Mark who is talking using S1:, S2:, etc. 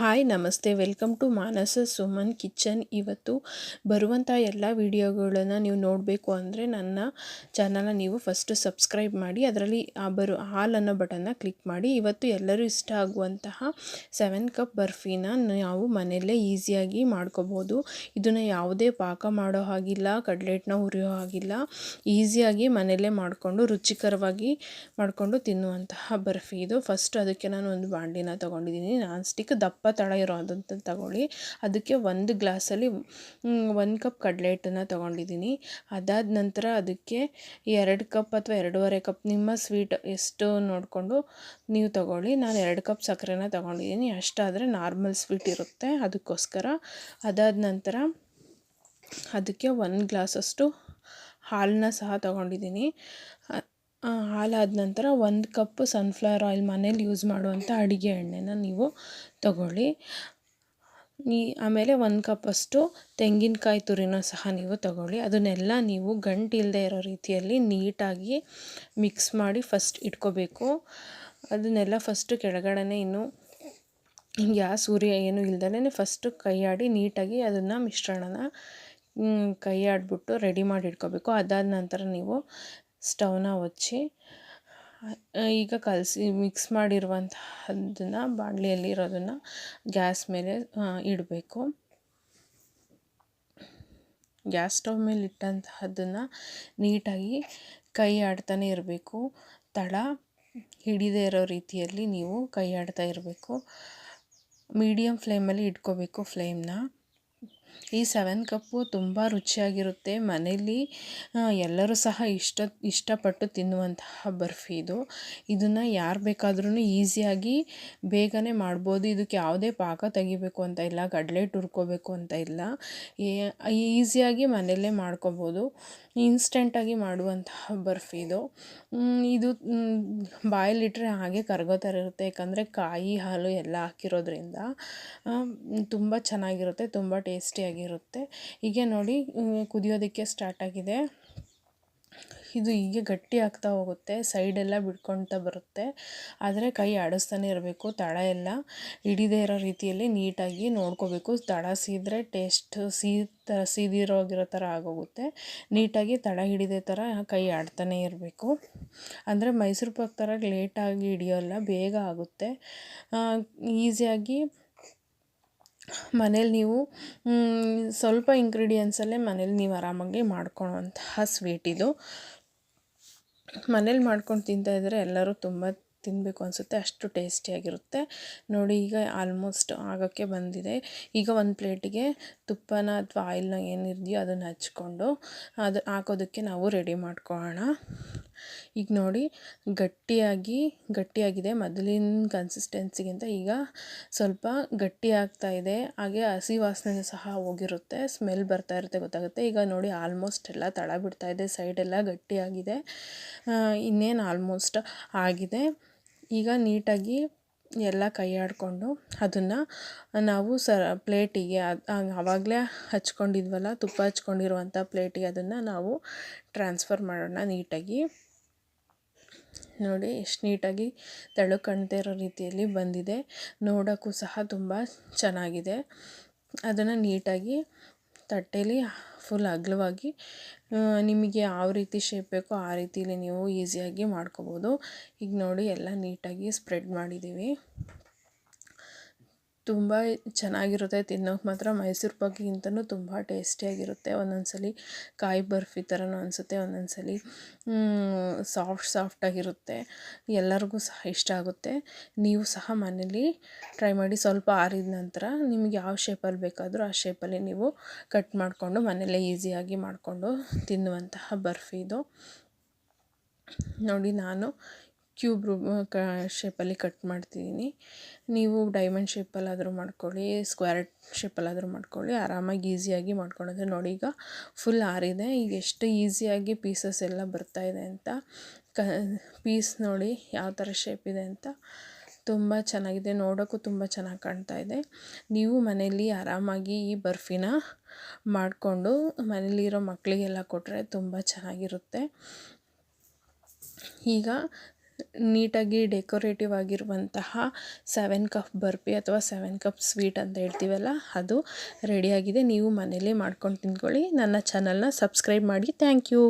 S1: Hi, ನಮಸ್ತೆ. Welcome to Manasa Suman kitchen. ಇವತ್ತು ಬರುವಂಥ ಎಲ್ಲ ವಿಡಿಯೋಗಳನ್ನು ನೀವು ನೋಡಬೇಕು ಅಂದರೆ ನನ್ನ ಚಾನಲ್ನ ನೀವು ಫಸ್ಟು ಸಬ್ಸ್ಕ್ರೈಬ್ ಮಾಡಿ, ಅದರಲ್ಲಿ ಆ ಬರು ಹಾಲ್ ಅನ್ನೋ ಬಟನ್ನ ಕ್ಲಿಕ್ ಮಾಡಿ. ಇವತ್ತು ಎಲ್ಲರೂ ಇಷ್ಟ ಆಗುವಂತಹ ಸೆವೆನ್ ಕಪ್ ಬರ್ಫಿನ ನಾವು ಮನೆಯಲ್ಲೇ ಈಸಿಯಾಗಿ ಮಾಡ್ಕೋಬೋದು. ಇದನ್ನು ಯಾವುದೇ ಪಾಕ ಮಾಡೋ ಹಾಗಿಲ್ಲ, ಕಡ್ಲೆಟ್ನ ಹುರಿಯೋ ಹಾಗಿಲ್ಲ. ಈಸಿಯಾಗಿ ಮನೆಯಲ್ಲೇ ಮಾಡಿಕೊಂಡು, ರುಚಿಕರವಾಗಿ ಮಾಡಿಕೊಂಡು ತಿನ್ನುವಂತಹ ಬರ್ಫಿ ಇದು. ಫಸ್ಟ್ ಅದಕ್ಕೆ ನಾನು ಒಂದು ಬಾಂಡಿನ ತೊಗೊಂಡಿದ್ದೀನಿ. ನಾನ್ ಸ್ಟಿಕ್ ದಪ್ಪ ತಳ ಇರೋದಂತ ತಗೊಳ್ಳಿ. ಅದಕ್ಕೆ ಒಂದು ಗ್ಲಾಸಲ್ಲಿ ಒಂದು ಕಪ್ ಕಡಲೆ ಹಿಟ್ಟನ್ನು ತೊಗೊಂಡಿದ್ದೀನಿ. ಅದಾದ ನಂತರ ಅದಕ್ಕೆ ಎರಡು ಕಪ್ ಅಥವಾ ಎರಡೂವರೆ ಕಪ್, ನಿಮ್ಮ ಸ್ವೀಟ್ ಎಷ್ಟು ನೋಡಿಕೊಂಡು ನೀವು ತಗೊಳ್ಳಿ. ನಾನು ಎರಡು ಕಪ್ ಸಕ್ಕರೆನ ತೊಗೊಂಡಿದ್ದೀನಿ. ಅಷ್ಟಾದರೆ ನಾರ್ಮಲ್ ಸ್ವೀಟ್ ಇರುತ್ತೆ ಅದಕ್ಕೋಸ್ಕರ. ಅದಾದ ನಂತರ ಅದಕ್ಕೆ ಒಂದು ಗ್ಲಾಸಷ್ಟು ಹಾಲನ್ನ ಸಹ ತೊಗೊಂಡಿದ್ದೀನಿ. ಹಾಲಾದ ನಂತರ ಒಂದು ಕಪ್ ಸನ್ಫ್ಲವರ್ ಆಯಿಲ್ ಮನೇಲಿ ಯೂಸ್ ಮಾಡುವಂಥ ಅಡುಗೆ ಎಣ್ಣೆನ ನೀವು ತಗೊಳ್ಳಿ. ಈ ಆಮೇಲೆ ಒಂದು ಕಪ್ಪಷ್ಟು ತೆಂಗಿನಕಾಯಿ ತುರಿನ ಸಹ ನೀವು ತಗೊಳ್ಳಿ. ಅದನ್ನೆಲ್ಲ ನೀವು ಗಂಟಿಲ್ಲದೆ ಇರೋ ರೀತಿಯಲ್ಲಿ ನೀಟಾಗಿ ಮಿಕ್ಸ್ ಮಾಡಿ ಫಸ್ಟ್ ಇಟ್ಕೋಬೇಕು. ಅದನ್ನೆಲ್ಲ ಫಸ್ಟು ಕೆಳಗಡೆ ಇನ್ನು ಗ್ಯಾಸ್ ಸೂರ್ಯ ಏನು ಇಲ್ದಲೇ ಫಸ್ಟು ಕೈಯಾಡಿ ನೀಟಾಗಿ ಅದನ್ನು ಮಿಶ್ರಣನ ಕೈಯಾಡಿಬಿಟ್ಟು ರೆಡಿ ಮಾಡಿ ಇಟ್ಕೋಬೇಕು. ಅದಾದ ನಂತರ ನೀವು ಸ್ಟವ್ನ ಹಚ್ಚಿ ಈಗ ಕಲಸಿ ಮಿಕ್ಸ್ ಮಾಡಿರುವಂತಹದ್ದನ್ನು ಬಾಣಲಿಯಲ್ಲಿರೋದನ್ನು ಗ್ಯಾಸ್ ಮೇಲೆ ಇಡಬೇಕು. ಗ್ಯಾಸ್ ಸ್ಟವ್ ಮೇಲೆ ಇಟ್ಟಂತಹದ್ದನ್ನು ನೀಟಾಗಿ ಕೈ ಆಡ್ತಾನೆ ಇರಬೇಕು. ತಳ ಹಿಡಿದೇ ಇರೋ ರೀತಿಯಲ್ಲಿ ನೀವು ಕೈ ಆಡ್ತಾ ಇರಬೇಕು. ಮೀಡಿಯಮ್ ಫ್ಲೇಮಲ್ಲಿ ಇಟ್ಕೋಬೇಕು ಫ್ಲೇಮ್ನ. ಈ ಸೆವೆನ್ ಕಪ್ಪು ತುಂಬ ರುಚಿಯಾಗಿರುತ್ತೆ. ಮನೇಲಿ ಎಲ್ಲರೂ ಸಹ ಇಷ್ಟ, ಇಷ್ಟಪಟ್ಟು ತಿನ್ನುವಂತಹ ಬರ್ಫಿ ಇದು. ಇದನ್ನು ಯಾರು ಬೇಕಾದ್ರೂ ಈಸಿಯಾಗಿ ಬೇಗನೆ ಮಾಡ್ಬೋದು. ಇದಕ್ಕೆ ಯಾವುದೇ ಪಾಕ ತೆಗಿಬೇಕು ಅಂತ ಇಲ್ಲ ಕಡ್ಲೆಟ್ ಟುರ್ಕೋಬೇಕು ಅಂತ ಇಲ್ಲ. ಈಸಿಯಾಗಿ ಮನೆಯಲ್ಲೇ ಮಾಡ್ಕೋಬೋದು. ಇನ್ಸ್ಟೆಂಟಾಗಿ ಮಾಡುವಂತಹ ಬರ್ಫಿ ಇದು. ಇದು ಬಾಯಲ್ಲಿಟ್ಟರೆ ಹಾಗೆ ಕರ್ಗೋ ಥರ ಇರುತ್ತೆ. ಯಾಕಂದರೆ ಕಾಯಿ, ಹಾಲು ಎಲ್ಲ ಹಾಕಿರೋದ್ರಿಂದ ತುಂಬ ಚೆನ್ನಾಗಿರುತ್ತೆ. ತುಂಬ ಟೇಸ್ಟಿಯಾಗಿರುತ್ತೆ ಹೀಗೆ ನೋಡಿ ಕುದಿಯೋದಕ್ಕೆ ಸ್ಟಾರ್ಟ್ ಆಗಿದೆ. ಇದು ಹೀಗೆ ಗಟ್ಟಿ ಆಗ್ತಾ ಹೋಗುತ್ತೆ ಸೈಡೆಲ್ಲ ಬಿಡ್ಕೊಳ್ತಾ ಬರುತ್ತೆ. ಆದರೆ ಕೈ ಆಡಿಸ್ತಾನೆ ಇರಬೇಕು ತಳ ಎಲ್ಲ ಹಿಡಿದೇ ಇರೋ ರೀತಿಯಲ್ಲಿ ನೀಟಾಗಿ ನೋಡ್ಕೋಬೇಕು. ತಳ ಸೀದ್ರೆ ಟೇಸ್ಟ್ ಸೀ ತ ಸೀದಿರೋಗಿರೋ ಥರ ಆಗೋಗುತ್ತೆ. ನೀಟಾಗಿ ತಳ ಹಿಡಿದೇ ಥರ ಕೈ ಆಡ್ತಾನೆ ಇರಬೇಕು. ಅಂದರೆ ಮೈಸೂರು ಪಾಕ್ ಥರ ಲೇಟಾಗಿ ಹಿಡಿಯೋಲ್ಲ ಬೇಗ ಆಗುತ್ತೆ. ಈಸಿಯಾಗಿ ಮನೇಲಿ ನೀವು ಸ್ವಲ್ಪ ಇಂಗ್ರೀಡಿಯೆಂಟ್ಸಲ್ಲೇ ಮನೇಲಿ ನೀವು ಆರಾಮಾಗಿ ಮಾಡ್ಕೊಳ್ಳುವಂತಹ ಸ್ವೀಟ್ ಇದು. ಮನೇಲಿ ಮಾಡ್ಕೊಂಡು ತಿಂತಾಯಿದ್ರೆ ಎಲ್ಲರೂ ತುಂಬ ತಿನ್ನಬೇಕು ಅನಿಸುತ್ತೆ, ಅಷ್ಟು ಟೇಸ್ಟಿಯಾಗಿರುತ್ತೆ ನೋಡಿ, ಈಗ ಆಲ್ಮೋಸ್ಟ್ ಆಗೋಕ್ಕೆ ಬಂದಿದೆ. ಈಗ ಒಂದು ಪ್ಲೇಟಿಗೆ ತುಪ್ಪನ ಅಥವಾ ಆಯಿಲ್ನ ಏನಿದೆಯೋ ಅದನ್ನು ಹಚ್ಕೊಂಡು ಅದು ಹಾಕೋದಕ್ಕೆ ನಾವು ರೆಡಿ ಮಾಡ್ಕೊಳ್ಳೋಣ. ಈಗ ನೋಡಿ, ಗಟ್ಟಿಯಾಗಿ, ಗಟ್ಟಿಯಾಗಿದೆ. ಮೊದಲಿನ ಕನ್ಸಿಸ್ಟೆನ್ಸಿಗಿಂತ ಈಗ ಸ್ವಲ್ಪ ಗಟ್ಟಿ ಆಗ್ತಾ ಇದೆ. ಹಾಗೆ ಹಸಿ ವಾಸನೆ ಸಹ ಹೋಗಿರುತ್ತೆ. ಸ್ಮೆಲ್ ಬರ್ತಾ ಇರುತ್ತೆ, ಗೊತ್ತಾಗುತ್ತೆ. ಈಗ ನೋಡಿ ಆಲ್ಮೋಸ್ಟ್ ಎಲ್ಲ ತಳ ಬಿಡ್ತಾ ಇದೆ ಸೈಡೆಲ್ಲ ಗಟ್ಟಿಯಾಗಿದೆ. ಇನ್ನೇನು ಆಲ್ಮೋಸ್ಟ್ ಆಗಿದೆ. ಈಗ ನೀಟಾಗಿ ಎಲ್ಲ ಕೈ ಆಡಿಕೊಂಡು ಅದನ್ನು ನಾವು ಸ ಪ್ಲೇಟಿಗೆ ಅದು ಆವಾಗಲೇ ಹಚ್ಕೊಂಡಿದ್ವಲ್ಲ, ತುಪ್ಪ ಹಚ್ಕೊಂಡಿರುವಂಥ ಪ್ಲೇಟಿಗೆ ಅದನ್ನು ನಾವು ಟ್ರಾನ್ಸ್ಫರ್ ಮಾಡೋಣ ನೀಟಾಗಿ. ನೋಡಿ ಎಷ್ಟು ನೀಟಾಗಿ ತೆಳು ಕಾಣ್ತಾ ಇರೋ ರೀತಿಯಲ್ಲಿ ಬಂದಿದೆ. ನೋಡೋಕ್ಕೂ ಸಹ ತುಂಬ ಚೆನ್ನಾಗಿದೆ. ಅದನ್ನು ನೀಟಾಗಿ ತಟ್ಟೆಯಲ್ಲಿ ಫುಲ್ ಅಗಲವಾಗಿ ನಿಮಗೆ ಯಾವ ರೀತಿ ಶೇಪ್ ಬೇಕೋ ಆ ರೀತಿಲಿ ನೀವು ಈಸಿಯಾಗಿ ಮಾಡ್ಕೋಬೋದು. ಈಗ ನೋಡಿ, ಎಲ್ಲ ನೀಟಾಗಿ ಸ್ಪ್ರೆಡ್ ಮಾಡಿದ್ದೀವಿ. ತುಂಬ ಚೆನ್ನಾಗಿರುತ್ತೆ, ತಿನ್ನೋಕೆ ಮಾತ್ರ ಮೈಸೂರು ಪಾಕ್ಗಿಂತನೂ ತುಂಬ ಟೇಸ್ಟಿಯಾಗಿರುತ್ತೆ. ಒಂದೊಂದು ಕಾಯಿ ಬರ್ಫಿ ಥರನೂ ಅನಿಸುತ್ತೆ ಒಂದೊಂದು ಸಲ ಸಾಫ್ಟ್ ಸಾಫ್ಟಾಗಿರುತ್ತೆ ಎಲ್ಲರಿಗೂ ಸಹ ಇಷ್ಟ ಆಗುತ್ತೆ. ನೀವು ಸಹ ಮನೇಲಿ ಟ್ರೈ ಮಾಡಿ ಸ್ವಲ್ಪ ಆರಿದ ನಂತರ ನಿಮ್ಗೆ ಯಾವ ಶೇಪಲ್ಲಿ ಬೇಕಾದರೂ ಆ ಶೇಪಲ್ಲಿ ನೀವು ಕಟ್ ಮಾಡಿಕೊಂಡು ಮನೆಯಲ್ಲೇ ಈಸಿಯಾಗಿ ಮಾಡಿಕೊಂಡು ತಿನ್ನುವಂತಹ ಬರ್ಫಿ ಇದು. ನೋಡಿ, ನಾನು ಕ್ಯೂಬ್ ರೂ ಕ ಶೇಪಲ್ಲಿ ಕಟ್ ಮಾಡ್ತಿದ್ದೀನಿ ನೀವು ಡೈಮಂಡ್ ಶೇಪಲ್ಲಾದರೂ ಮಾಡ್ಕೊಳ್ಳಿ ಸ್ಕ್ವೇರ್ ಶೇಪಲ್ಲಾದರೂ ಮಾಡ್ಕೊಳ್ಳಿ, ಆರಾಮಾಗಿ ಈಸಿಯಾಗಿ ಮಾಡ್ಕೊಳ್ಳೋದು. ನೋಡಿ ಈಗ ಫುಲ್ ಆರಿದೆ. ಈಗ ಎಷ್ಟು ಈಸಿಯಾಗಿ ಪೀಸಸ್ ಎಲ್ಲ ಬರ್ತಾಯಿದೆ ಅಂತ, ಕ ಪೀಸ್ ನೋಡಿ ಯಾವ ಥರ ಶೇಪ್ ಇದೆ ಅಂತ ತುಂಬ ಚೆನ್ನಾಗಿದೆ. ನೋಡೋಕ್ಕೂ ತುಂಬ ಚೆನ್ನಾಗಿ ಕಾಣ್ತಾ ಇದೆ. ನೀವು ಮನೆಯಲ್ಲಿ ಆರಾಮಾಗಿ ಈ ಬರ್ಫಿನ ಮಾಡಿಕೊಂಡು ಮನೇಲಿರೋ ಮಕ್ಕಳಿಗೆಲ್ಲ ಕೊಟ್ಟರೆ ತುಂಬ ಚೆನ್ನಾಗಿರುತ್ತೆ. ಈಗ ನೀಟಾಗಿ ಡೆಕೋರೇಟಿವ್ ಆಗಿರುವಂತಹ ಸೆವೆನ್ ಕಪ್ ಬರ್ಫಿ ಅಥವಾ ಸೆವೆನ್ ಕಪ್ ಸ್ವೀಟ್ ಅಂತ ಹೇಳ್ತೀವಲ್ಲ, ಅದು ರೆಡಿಯಾಗಿದೆ ನೀವು ಮನೇಲೇ ಮಾಡ್ಕೊಂಡು ತಿಂದ್ಕೊಳ್ಳಿ. ನನ್ನ ಚಾನಲ್ನ ಸಬ್ಸ್ಕ್ರೈಬ್ ಮಾಡಿ. Thank you